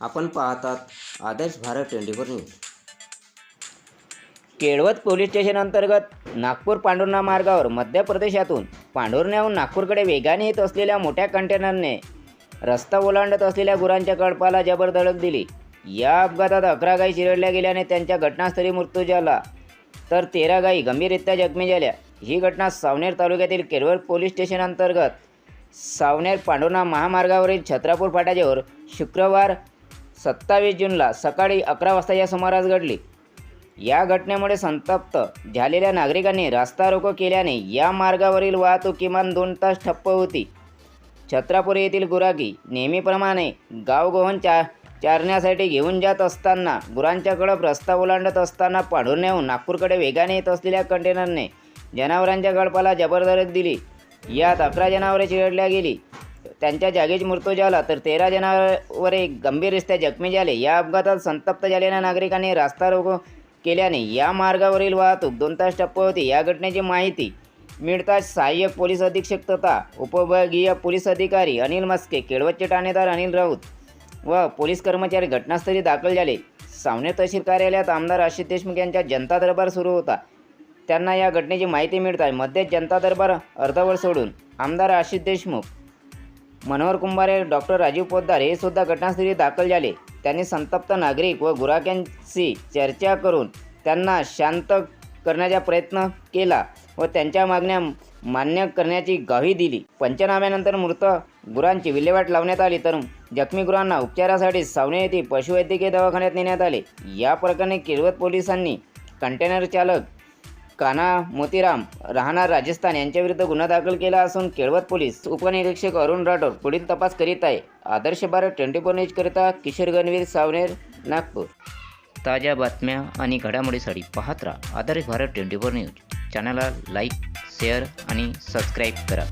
आपण पाहतात Adarsh Bharat twenty four news. Kelwad police station अंतर्गत नागपूर पांढुर्णा मार्गावर मध्य प्रदेशातून पांढुर्ण्याहून नागपूरकडे वेगाने येत असलेल्या मोठ्या कंटेनरने रस्ता ओलांडत असलेल्या गुरांच्या कळपाला जबर धडक दिली. या अपघातात अकरा गायी चिरडल्या गेल्याने त्यांच्या घटनास्थळी मृत्यू झाला. तर तेरा गायी गंभीररित्या जखमी झाल्या. ही घटना सावनेर तालुक्यातील केळवत पोलीस स्टेशन अंतर्गत सावनेर पांढुर्णा महामार्गावरील छत्रापूर फाट्याजवळ शुक्रवार सत्तावीस जूनला सकाळी अकरा वाजता या सुमारास घडली. या घटनेमुळे संतप्त झालेल्या नागरिकांनी रास्ता रोको केल्याने या मार्गावरील वाहतूक किमान दोन तास ठप्प होती. छत्रापूर येथील गुराकी नेहमीप्रमाणे गावगोहन चा चारण्यासाठी घेऊन जात असताना गुरांच्या कळप रस्ता ओलांडत असताना पांढुर्ण्याहून नागपूरकडे वेगाने येत असलेल्या कंटेनरने जनावरांच्या कळपाला जबरदस्त दिली. यात अकरा जनावरे चिरडल्या गेली. त्यांच्या जागीच मृत्यू झाला तर तेरा जनावरे गंभीररित्या जखमी झाले. या अपघातात संतप्त झालेल्या नागरिकांनी रास्ता रोग केल्याने या मार्गावरील वाहतूक दोन तास ठप्प होती. या घटनेची माहिती मिळताच सहाय्यक पोलीस अधीक्षक तथा उपविभागीय पोलीस अधिकारी अनिल मस्के केळवतचे ठाणेदार अनिल राऊत व पोलीस कर्मचारी घटनास्थळी दाखल झाले. सावनेर तहसील कार्यालयात आमदार आशिष देशमुख यांचा जनता दरबार सुरू होता. त्यांना या घटनेची माहिती मिळताच मध्येच जनता दरबार अर्धवर सोडून आमदार आशिष देशमुख मनोहर कुंभारे डॉक्टर राजीव पोद्दार हे सुद्धा घटनास्थळी दाखल झाले. त्यांनी संतप्त नागरिक व गुराख्यांशी चर्चा करून त्यांना शांत करण्याचा प्रयत्न केला व त्यांच्या मागण्या मान्य करण्याची ग्वाही दिली. पंचनाम्यानंतर मृत गुरांची विल्हेवाट लावण्यात आली तर जखमी गुरांना उपचारासाठी सावणे येथे पशुवैद्यकीय दवाखान्यात नेण्यात आले. या प्रकरणी किरवत पोलिसांनी कंटेनर चालक काना मोतीराम राहणार राजस्थान यांच्याविरुद्ध गुन्हा दाखल केला असून केळवत पोलीस उपनिरीक्षक अरुण राठोड पुढील तपास करीत आहे. आदर्श भारत ट्वेंटी फोर न्यूजकरिता किशोर गणवीर सावनेर नागपूर. ताज्या बातम्या आणि घडामोडीसाठी पाहत राहा Adarsh Bharat twenty four news. चॅनलला लाईक शेअर आणि सबस्क्राईब करा.